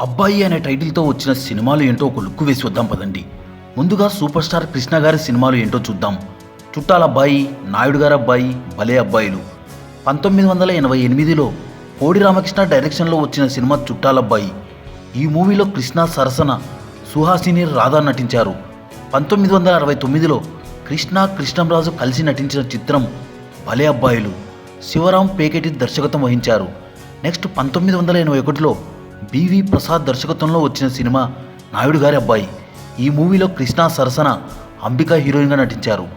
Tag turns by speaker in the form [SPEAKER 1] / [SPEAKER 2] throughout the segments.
[SPEAKER 1] అబ్బాయి అనే టైటిల్తో వచ్చిన సినిమాలు ఏంటో ఒక లుక్కు వేసి వద్దాం పదండి. ముందుగా సూపర్ స్టార్ కృష్ణ గారి సినిమాలు ఏంటో చూద్దాం. చుట్టాల అబ్బాయి నాయుడు గారి అబ్బాయి భలే అబ్బాయిలు. పంతొమ్మిది వందల ఎనభై ఎనిమిదిలో కోడి రామకృష్ణ డైరెక్షన్లో వచ్చిన సినిమా చుట్టాలబ్బాయి ఈ మూవీలో కృష్ణ సరసన సుహాసిని రాధా నటించారు. పంతొమ్మిది వందల అరవై తొమ్మిదిలో కృష్ణ కృష్ణంరాజు కలిసి నటించిన చిత్రం భలే అబ్బాయిలు. శివరాం పేకెటి దర్శకత్వం వహించారు. నెక్స్ట్ పంతొమ్మిది వందల ఎనభై ఒకటిలో బివి ప్రసాద్ దర్శకత్వంలో వచ్చిన సినిమా నాయుడు గారి అబ్బాయి. ఈ మూవీలో కృష్ణ సరసన అంబిక హీరోయిన్గా నటించారు.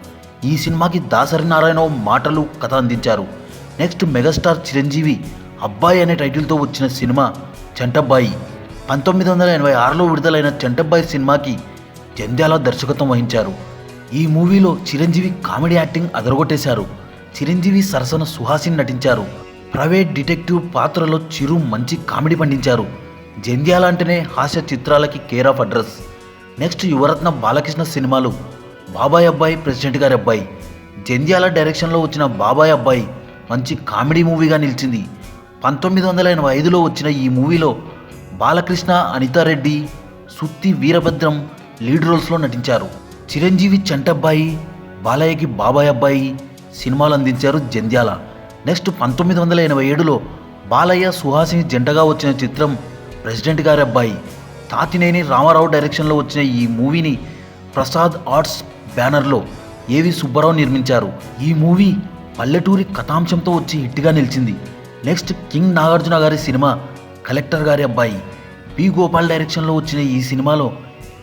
[SPEAKER 1] ఈ సినిమాకి దాసరి నారాయణ మాటలు కథ అందించారు. నెక్స్ట్ మెగాస్టార్ చిరంజీవి అబ్బాయి అనే టైటిల్తో వచ్చిన సినిమా చంటబ్బాయి. పంతొమ్మిది వందల ఎనభై ఆరులో విడుదలైన చంటబ్బాయి సినిమాకి జంధ్యాల దర్శకత్వం వహించారు. ఈ మూవీలో చిరంజీవి కామెడీ యాక్టింగ్ అదరగొట్టేశారు. చిరంజీవి సరసన సుహాసిని నటించారు. ప్రైవేట్ డిటెక్టివ్ పాత్రలో చిరు మంచి కామెడీ పండించారు. జంధ్యాల అంటేనే హాస్య చిత్రాలకి care of address next Yuvaratna Balakrishna సినిమాలు. బాబాయ్ అబ్బాయి ప్రెసిడెంట్ గారి అబ్బాయి. జంధ్యాల డైరెక్షన్లో వచ్చిన బాబాయ్ అబ్బాయి మంచి కామెడీ మూవీగా నిలిచింది. పంతొమ్మిది వందల ఎనభై ఐదులో వచ్చిన ఈ మూవీలో బాలకృష్ణ అనితారెడ్డి సుత్తి వీరభద్రం లీడ్ రోల్స్లో నటించారు. చిరంజీవి చంటబ్బాయి బాలయ్యకి బాబాయ్ అబ్బాయి సినిమాలు అందించారు జంధ్యాల. నెక్స్ట్ పంతొమ్మిది వందల ఎనభై ఏడులో బాలయ్య సుహాసిని జంటగా వచ్చిన చిత్రం ప్రెసిడెంట్ గారి అబ్బాయి తాతినేని రామారావు డైరెక్షన్లో వచ్చిన ఈ మూవీని ప్రసాద్ ఆర్ట్స్ బ్యానర్లో ఏవి సుబ్బారావు నిర్మించారు. ఈ మూవీ పల్లెటూరి కథాంశంతో వచ్చి హిట్గా నిలిచింది. నెక్స్ట్ కింగ్ నాగార్జున గారి సినిమా కలెక్టర్ గారి అబ్బాయి పి. గోపాల్ డైరెక్షన్లో వచ్చిన ఈ సినిమాలో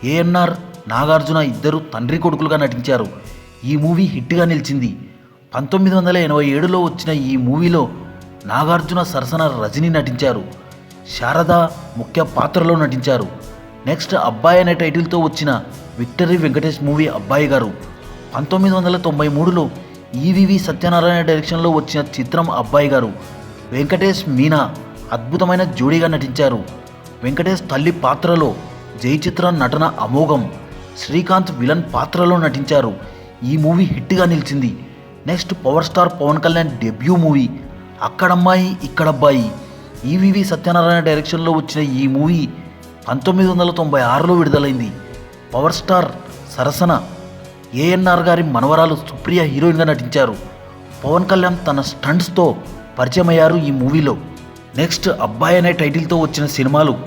[SPEAKER 1] ఏఎన్ఆర్ నాగార్జున ఇద్దరు తండ్రి కొడుకులుగా నటించారు. ఈ మూవీ హిట్గా నిలిచింది. పంతొమ్మిది వందల ఎనభై ఏడులో వచ్చిన ఈ మూవీలో నాగార్జున సరసన రజని నటించారు. శారద ముఖ్య పాత్రలో నటించారు. నెక్స్ట్ అబ్బాయి అనే టైటిల్తో వచ్చిన విక్టరీ వెంకటేష్ మూవీ అబ్బాయి గారు. పంతొమ్మిది వందల తొంభై మూడులో ఈవివి సత్యనారాయణ డైరెక్షన్లో వచ్చిన చిత్రం అబ్బాయి గారు. వెంకటేష్ మీనా అద్భుతమైన జోడీగా నటించారు. వెంకటేష్ తల్లి పాత్రలో జయచిత్ర నటన అమోఘం. శ్రీకాంత్ విలన్ పాత్రలో నటించారు. ఈ మూవీ హిట్గా నిలిచింది. Next power star Pawan Kalyan debut movie. Akkadammayi Ikkadabbayi. EVV Satyanarayana డైరెక్షన్లో వచ్చిన ఈ మూవీ పంతొమ్మిది వందల తొంభై ఆరులో విడుదలైంది. పవర్ స్టార్ సరసన ఏఎన్ఆర్ గారి మనవరాలు సుప్రియ హీరోయిన్గా నటించారు. పవన్ కళ్యాణ్ తన స్టంట్స్తో పరిచయమయ్యారు ఈ మూవీలో. నెక్స్ట్ అబ్బాయి అనే టైటిల్తో వచ్చిన సినిమాలు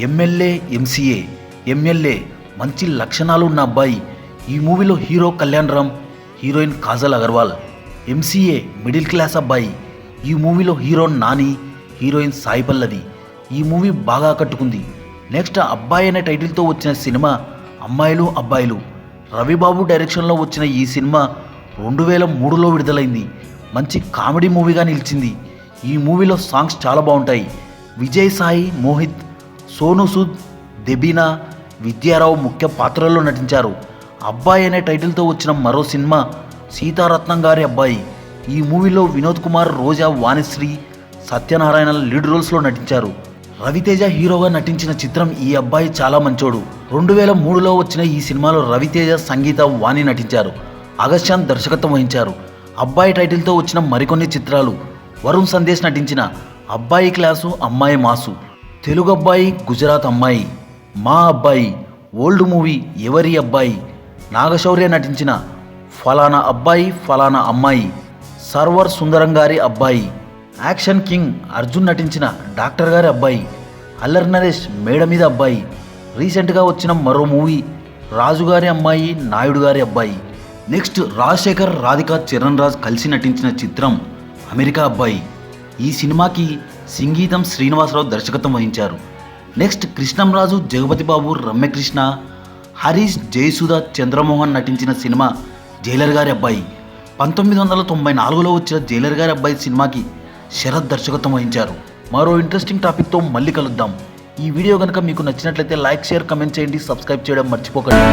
[SPEAKER 1] ఎమ్మెల్యే ఎంసీఏ ఎమ్మెల్యే మంచి లక్షణాలు ఉన్న అబ్బాయి. ఈ మూవీలో hero Kalyan Ram heroine Kajal Aggarwal MCA middle class Abbayi ఈ మూవీలో హీరో నాని హీరోయిన్ సాయి పల్లవి. ఈ మూవీ బాగా కట్టుకుంది నెక్స్ట్ అబ్బాయి అనే టైటిల్తో వచ్చిన సినిమా అమ్మాయిలు అబ్బాయిలు. రవిబాబు డైరెక్షన్లో వచ్చిన ఈ సినిమా రెండు వేల మూడులో విడుదలైంది. మంచి కామెడీ మూవీగా నిలిచింది. ఈ మూవీలో సాంగ్స్ చాలా బాగుంటాయి. విజయ్ సాయి మోహిత్ సోను సూద్ దెబీనా విద్యారావు ముఖ్య పాత్రల్లో నటించారు. అబ్బాయి అనే టైటిల్తో వచ్చిన మరో సినిమా సీతారత్నం గారి అబ్బాయి. ఈ మూవీలో వినోద్ కుమార్ రోజా వాణిశ్రీ సత్యనారాయణ లీడ్ రోల్స్లో నటించారు. రవితేజ హీరోగా నటించిన చిత్రం ఈ అబ్బాయి చాలా మంచోడు. రెండు వేల మూడులో వచ్చిన ఈ సినిమాలో రవితేజ సంగీత వాణి నటించారు. అగస్యాన్ దర్శకత్వం వహించారు. అబ్బాయి టైటిల్తో వచ్చిన మరికొన్ని చిత్రాలు. వరుణ్ సందేశ్ నటించిన అబ్బాయి క్లాసు అమ్మాయి మాసు. తెలుగు అబ్బాయి గుజరాత్ అమ్మాయి. మా అబ్బాయి ఓల్డ్ మూవీ ఎవరి అబ్బాయి? నాగశౌర్య నటించిన ఫలానా అబ్బాయి ఫలానా అమ్మాయి సర్వర్ సుందరం గారి అబ్బాయి యాక్షన్ కింగ్ అర్జున్ నటించిన డాక్టర్ గారి అబ్బాయి అల్లరి నరేష్ మేడ మీద అబ్బాయి రీసెంట్గా వచ్చిన మరో మూవీ రాజుగారి అమ్మాయి నాయుడు గారి అబ్బాయి. నెక్స్ట్ రాజశేఖర్ రాధిక చరణ్ రాజ్ కలిసి నటించిన చిత్రం అమెరికా అబ్బాయి. ఈ సినిమాకి సంగీతం శ్రీనివాసరావు దర్శకత్వం వహించారు. నెక్స్ట్ కృష్ణంరాజు జగపతి బాబు రమ్యకృష్ణ హరీష్ జయసుధ చంద్రమోహన్ నటించిన సినిమా జైలర్ గారి అబ్బాయి. పంతొమ్మిది వందల తొంభై నాలుగులో వచ్చిన జైలర్ గారి అబ్బాయి సినిమాకి శరత్ దర్శకత్వం వహించారు. మరో ఇంట్రెస్టింగ్ టాపిక్తో మళ్ళీ కలుద్దాం. ఈ వీడియో కనుక మీకు నచ్చినట్లయితే లైక్ షేర్ కమెంట్ చేయండి. సబ్స్క్రైబ్ చేయడం మర్చిపోకండి.